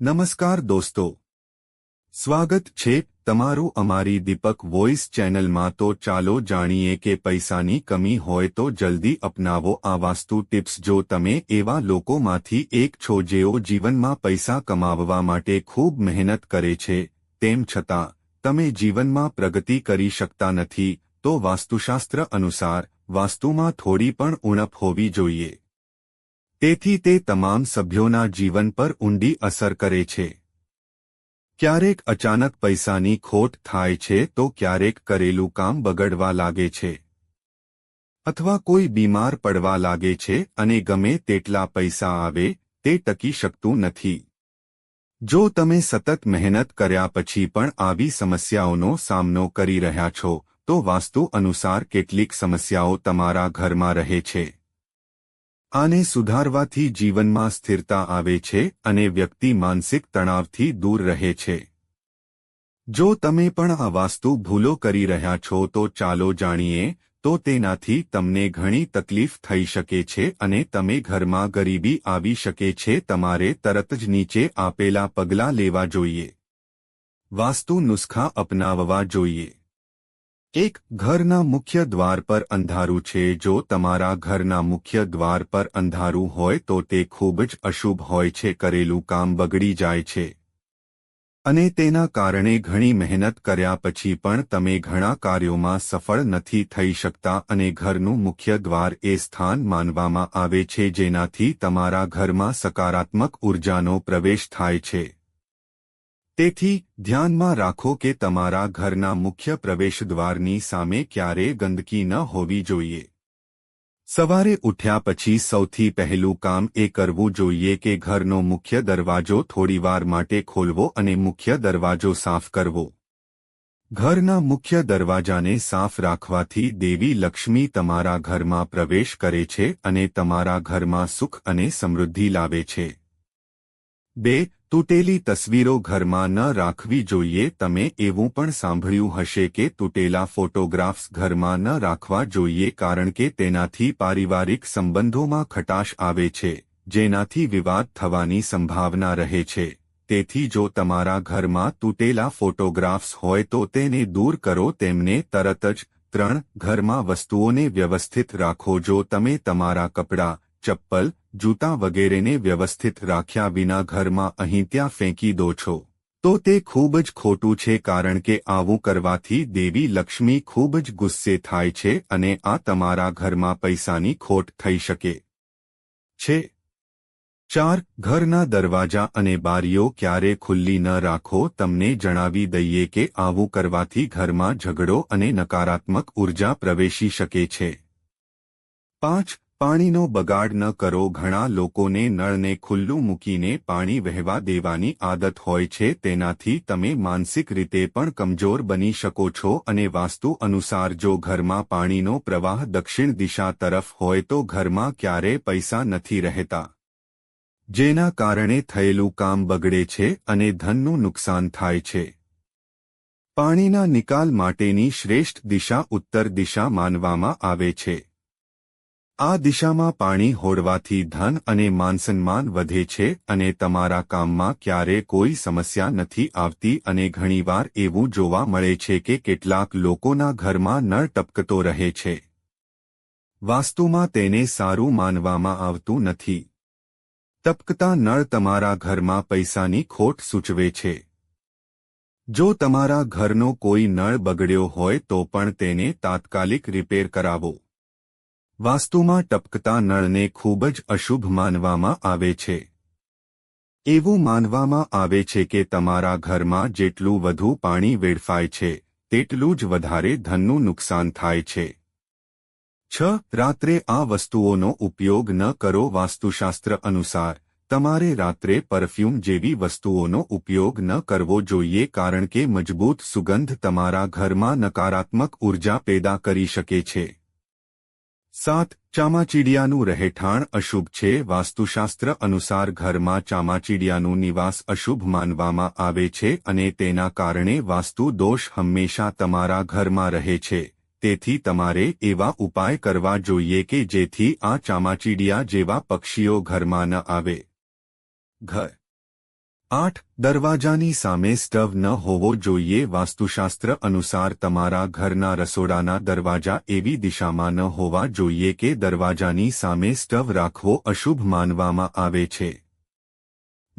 નમસ્કાર દોસ્તો. સ્વાગત છે તમારું અમારી દીપક વોઇસ ચેનલમાં તો ચાલો જાણીએ કે પૈસાની કમી હોય તો જલ્દી અપનાવો આ વાસ્તુ ટિપ્સ. જો તમે એવા લોકોમાંથી એક છો જેઓ જીવનમાં પૈસા કમાવવા માટે ખૂબ મહેનત કરે છે, તેમ છતાં, તમે જીવનમાં પ્રગતિ કરી શકતા નથી, તો વાસ્તુશાસ્ત્ર અનુસાર, વાસ્તુમાં થોડી પણ ઉણપ હોવી જોઈએ. તેથી તે તમામ સભ્યોના જીવન પર ઊંડી અસર કરે છે. ક્યારેક અચાનક પૈસાની ખોટ થાય છે તો ક્યારેક કરેલું કામ બગડવા લાગે છે. અથવા કોઈ બીમાર પડવા લાગે છે અને ગમે તેટલા પૈસા આવે, તે ટકી શકતું નથી. જો તમે સતત મહેનત કર્યા પછી પણ આવી સમસ્યાઓનો સામનો કરી રહ્યા છો, તો વાસ્તુ અનુસાર કેટલીક સમસ્યાઓ તમારા ઘરમાં રહે છે. આને સુધારવાથી જીવનમાં સ્થિરતા આવે છે અને વ્યક્તિ માનસિક તણાવથી દૂર રહે છે. જો તમે પણ આ વાસ્તુ ભૂલો કરી રહ્યા છો તો ચાલો જાણીએ, તો તેનાથી તમને ઘણી તકલીફ થઈ શકે છે અને તમે ઘરમાં ગરીબી આવી શકે છે, તમારે તરત જ નીચે આપેલા પગલાં લેવા જોઈએ. વાસ્તુ નુસ્ખા અપનાવવા જોઈએ. એક ઘરના મુખ્ય દ્વાર પર અંધારું છે. જો તમારા ઘરના મુખ્ય દ્વાર પર અંધારું હોય તો તે ખૂબ જ અશુભ હોય છે. કરેલું કામ બગડી જાય છે. અને તેના કારણે ઘણી મહેનત કર્યા પછી પણ તમે ઘણા કાર્યોમાં સફળ નથી થઈ શકતા અને ઘરનું મુખ્ય દ્વાર એ સ્થાન માનવામાં આવે છે જેનાથી તમારા ઘરમાં સકારાત્મક ઉર્જાનો પ્રવેશ થાય છે. તેથી, ધ્યાનમાં રાખો કે તમારા ઘરના મુખ્ય પ્રવેશદ્વારની સામે ક્યારેય ગંદકી ન હોવી જોઈએ. સવારે ઉઠ્યા પછી સૌથી પહેલું કામ એ કરવું જોઈએ કે ઘરનો મુખ્ય દરવાજો થોડીવાર માટે ખોલવો અને મુખ્ય દરવાજો સાફ કરવો. ઘરના મુખ્ય દરવાજાને સાફ રાખવાથી દેવી લક્ષ્મી તમારા ઘરમાં પ્રવેશ કરે છે અને તમારા ઘરમાં સુખ અને સમૃદ્ધિ લાવે છે. બે તૂટેલી તસવીરો ઘરમાં ન રાખવી જોઈએ. તમે એવું પણ સાંભળ્યું હશે કે તૂટેલા ફોટોગ્રાફ્સ ઘરમાં ન રાખવા જોઈએ કારણ કે તેનાથી પારિવારિક સંબંધોમાં ખટાશ આવે છે, જેનાથી વિવાદ થવાની સંભાવના રહે છે. તેથી જો તમારા ઘરમાં તૂટેલા ફોટોગ્રાફ્સ હોય તો તેને દૂર કરો. તેમને તરત જ ત્રણ ઘરમાં વસ્તુઓને વ્યવસ્થિત રાખો. જો તમે તમારા કપડાં, ચપ્પલ જૂતા વગેરેને વ્યવસ્થિત રાખ્યા વિના ઘરમાં અહીં ત્યાં ફેંકી દો છો. તો તે ખૂબ જ ખોટું છે કારણ કે આવું કરવાથી દેવી લક્ષ્મી ખૂબ જ ગુસ્સે થાય છે અને આ તમારા ઘરમાં પૈસાની ખોટ થઈ શકે. છે. ચાર, ઘરના દરવાજા અને બારીઓ ક્યારે ખુલ્લી ન રાખો તમને જણાવી દઈએ કે આવું કરવાથી ઘરમાં ઝઘડો અને નકારાત્મક ઊર્જા પ્રવેશી શકે છે. પાંચ પાણીનો બગાડ ન કરો. ઘણા લોકોને નળને ખુલ્લું મૂકીને પાણી વહેવા દેવાની આદત હોય છે. તેનાથી તમે માનસિક રીતે પણ કમજોર બની શકો છો અને વાસ્તુ અનુસાર જો ઘરમાં પાણીનો પ્રવાહ દક્ષિણ દિશા તરફ હોય તો ઘરમાં ક્યારે પૈસા નથી રહેતા, જેના કારણે થયેલું કામ બગડે છે અને ધનનું નુકસાન થાય છે. પાણીના નિકાલ માટેની શ્રેષ્ઠ દિશા ઉત્તર દિશા માનવામાં આવે છે. આ દિશામાં પાણી હોડવાથી ધન અને માનસન્માન વધે છે અને તમારા કામમાં ક્યારે કોઈ સમસ્યા નથી આવતી અને ઘણીવાર એવું જોવા મળે છે કે કેટલાક લોકોના ઘરમાં નળ ટપકતો રહે છે. વાસ્તુમાં તેને સારું માનવામાં આવતું નથી. ટપકતા નળ તમારા ઘરમાં પૈસાની ખોટ સૂચવે છે. જો તમારા ઘરનો કોઈ નળ બગડ્યો હોય તો પણ તેને તાત્કાલિક રિપેર કરાવો. વાસ્તુમાં ટપકતા નળને ખૂબ જ અશુભ માનવામાં આવે છે. એવું માનવામાં આવે છે કે તમારા ઘરમાં જેટલું વધુ પાણી વેડફાય છે, તેટલું જ વધારે ધનનું નુકસાન થાય છે. છ. રાત્રે આ વસ્તુઓનો ઉપયોગ ન કરો. વાસ્તુશાસ્ત્ર અનુસાર, તમારે રાત્રે પરફ્યુમ જેવી વસ્તુઓનો ઉપયોગ ન કરવો જોઈએ કારણ કે મજબૂત સુગંધ તમારા ઘરમાં નકારાત્મક ઊર્જા પેદા કરી શકે છે. સાત ચામાચીડિયાનું રહેઠાણ અશુભ છે. વાસ્તુશાસ્ત્ર અનુસાર ઘરમાં ચામાચીડિયાનું નિવાસ અશુભ માનવામાં આવે છે અને તેના કારણે વાસ્તુ દોષ હંમેશા તમારા ઘરમાં રહે છે. તેથી તમારે એવા ઉપાય કરવા જોઈએ કે જેથી આ ચામાચીડિયા જેવા પક્ષીઓ ઘરમાં ન આવે. ઘર આઠ, દરવાજાની સામે સ્ટવ ન હોવો જોઈએ. વાસ્તુશાસ્ત્ર અનુસાર તમારા ઘરના રસોડાના દરવાજા એવી દિશામાં ન હોવા જોઈએ કે દરવાજાની સામે સ્ટવ રાખવો અશુભ માનવામાં આવે છે.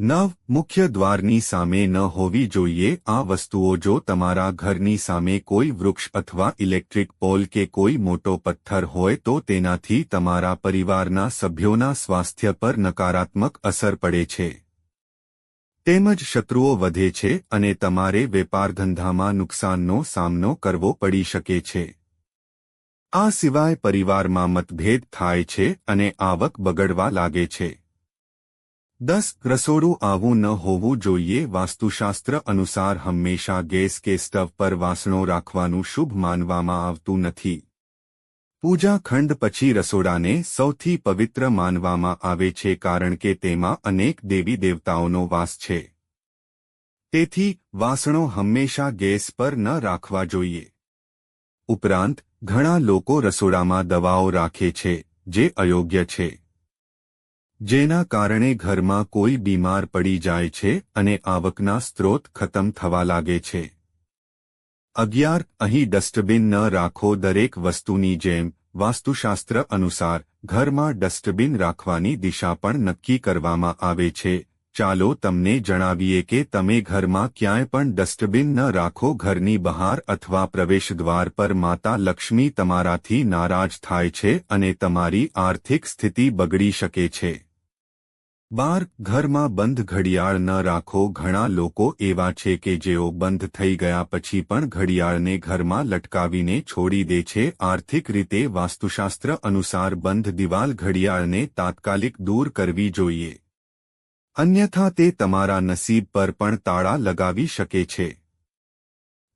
નવ, મુખ્ય દ્વારની સામે ન હોવી જોઈએ. આ વસ્તુઓ જો તમારા ઘરની સામે કોઈ વૃક્ષ અથવા ઇલેક્ટ્રિક પોલ કે કોઈ મોટો પથ્થર હોય તો તેનાથી તમારા પરિવારના સભ્યોના સ્વાસ્થ્ય પર નકારાત્મક અસર પડે છે. તેમજ શત્રુઓ વધે છે અને તમારે વેપાર ધંધામાં નુકસાનનો સામનો કરવો પડી શકે છે. આ સિવાય પરિવારમાં મતભેદ થાય છે અને આવક બગડવા લાગે છે. દસ, રસોડું આવું ન હોવું જોઈએ. વાસ્તુશાસ્ત્ર અનુસાર હંમેશા ગેસ કે સ્ટવ પર વાસણો રાખવાનું શુભ માનવામાં આવતું નથી. પૂજા ખંડ પછી રસોડાને સૌથી પવિત્ર માનવામાં આવે છે કારણ કે તેમાં અનેક દેવી દેવતાઓનો વાસ છે. તેથી, વાસણો હંમેશા ગેસ પર ન રાખવા જોઈએ. ઉપરાંત, ઘણા લોકો રસોડામાં દવાઓ રાખે છે, જે અયોગ્ય છે. જેના કારણે ઘરમાં કોઈ બીમાર પડી જાય છે અને આવકના સ્ત્રોત ખતમ થવા લાગે છે. અગિયાર, અહીં ડસ્ટબિન ન રાખો દરેક વસ્તુની જેમ, વાસ્તુશાસ્ત્ર અનુસાર, ઘરમાં ડસ્ટબિન રાખવાની દિશા પણ નક્કી કરવામાં આવે છે. ચાલો તમને જણાવીએ કે તમે ઘરમાં ક્યાંય પણ ડસ્ટબિન ન રાખો ઘરની બહાર અથવા પ્રવેશદ્વાર પર માતા લક્ષ્મી તમારાથી નારાજ થાય છે અને તમારી આર્થિક સ્થિતિ બગડી શકે છે. બાર ઘરમાં બંધ ઘડિયાળ ન રાખો. ઘણા લોકો એવા છે કે જેઓ બંધ થઈ ગયા પછી પણ ઘડિયાળને ઘરમાં લટકાવીને છોડી દે છે. આર્થિક રીતે વાસ્તુશાસ્ત્ર અનુસાર બંધ દિવાલ ઘડિયાળને તાત્કાલિક દૂર કરવી જોઈએ. અન્યથા તે તમારા નસીબ પર પણ તાળા લગાવી શકે છે.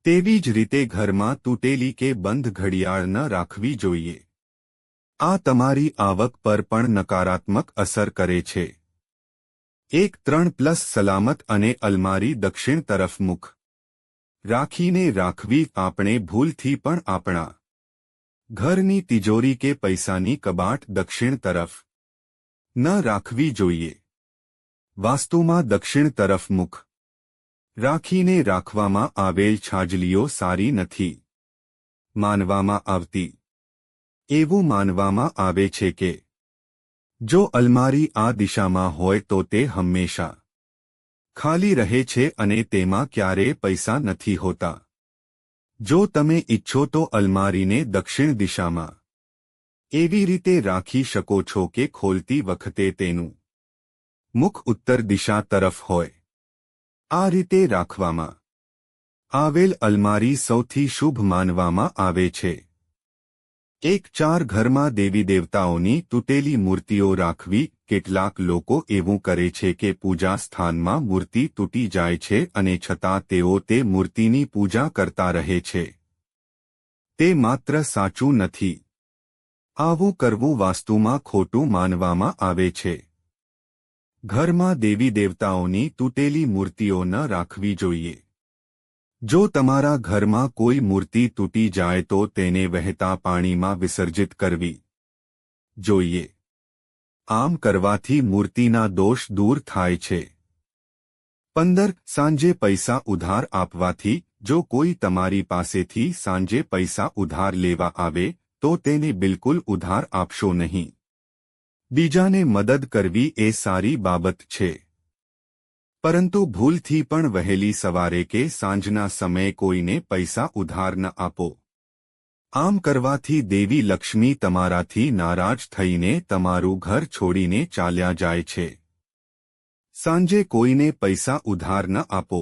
તેવી જ રીતે ઘરમાં તૂટેલી કે બંધ ઘડિયાળ ન રાખવી જોઈએ. આ તમારી આવક પર પણ નકારાત્મક અસર કરે છે. એક ત્રણ પ્લસ સલામત અને અલમારી દક્ષિણ તરફ મુખ. રાખીને રાખવી આપણે ભૂલથી પણ આપણા. ઘરની તિજોરી કે પૈસાની કબાટ દક્ષિણ તરફ. ન રાખવી જોઈએ. વાસ્તુમાં દક્ષિણ તરફ મુખ. રાખીને રાખવામાં આવેલ છાજલીઓ સારી નથી. માનવામાં આવતી. એવું માનવામાં આવે છે કે જો અલમારી આ દિશામાં હોય તો તે હંમેશા ખાલી રહે છે અને તેમાં ક્યારેય પૈસા નથી હોતા. જો તમે ઇચ્છો તો અલમારીને દક્ષિણ દિશામાં એવી રીતે રાખી શકો છો કે ખોલતી વખતે તેનું મુખ ઉત્તર દિશા તરફ હોય. આ રીતે રાખવામાં આવેલ અલમારી સૌથી શુભ માનવામાં આવે છે. એક ચાર ઘરમાં દેવી દેવતાઓની તૂટેલી મૂર્તિઓ રાખવી કેટલાક લોકો એવું કરે છે કે પૂજા સ્થાનમાં મૂર્તિ તૂટી જાય છે અને છતાં તેઓ તે મૂર્તિની પૂજા કરતા રહે છે. તે માત્ર સાચું નથી. આવું કરવું વાસ્તુમાં ખોટું માનવામાં આવે છે. ઘરમાં દેવી દેવતાઓની તૂટેલી મૂર્તિઓ ન રાખવી જોઈએ. જો તમારા ઘરમાં કોઈ મૂર્તિ તૂટી જાય તો તેને વહેતા પાણીમાં વિસર્જિત કરવી. જોઈએ. આમ કરવાથી મૂર્તિના દોષ દૂર થાય છે. પંદર, સાંજે પૈસા ઉધાર આપવાથી, જો કોઈ તમારી પાસેથી સાંજે પૈસા ઉધાર લેવા આવે, તો તેને બિલકુલ ઉધાર આપશો નહીં. બીજાને મદદ કરવી એ સારી બાબત છે. પરંતુ ભૂલથી પણ વહેલી સવારે કે સાંજના સમયે કોઈને પૈસા ઉધાર ન આપો. આમ કરવાથી દેવી લક્ષ્મી તમારાથી નારાજ થઈને તમારું ઘર છોડીને ચાલ્યા જાય છે. સાંજે કોઈને પૈસા ઉધાર ન આપો.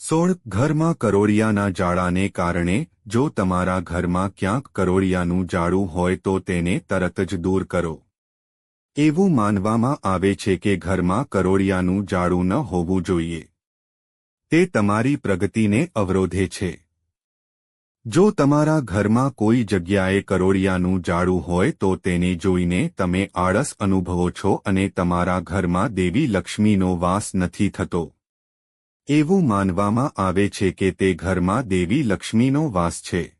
સોળ ઘરમાં કરોડિયાના જાળાને કારણે જો તમારા ઘરમાં ક્યાંક કરોડિયાનું જાળું હોય તો તેને તરત જ દૂર કરો. એવું માનવામાં આવે છે કે ઘરમાં કરોડિયાનું જાડું ન હોવું જોઈએ. તે તમારી પ્રગતિને અવરોધે છે. જો તમારા ઘરમાં કોઈ જગ્યાએ કરોડિયાનું જાડું હોય તો તેને જોઈને તમે આળસ અનુભવો છો અને તમારા ઘરમાં દેવી લક્ષ્મીનો વાસ નથી થતો. એવું માનવામાં આવે છે કે તે ઘરમાં દેવી લક્ષ્મીનો વાસ છે.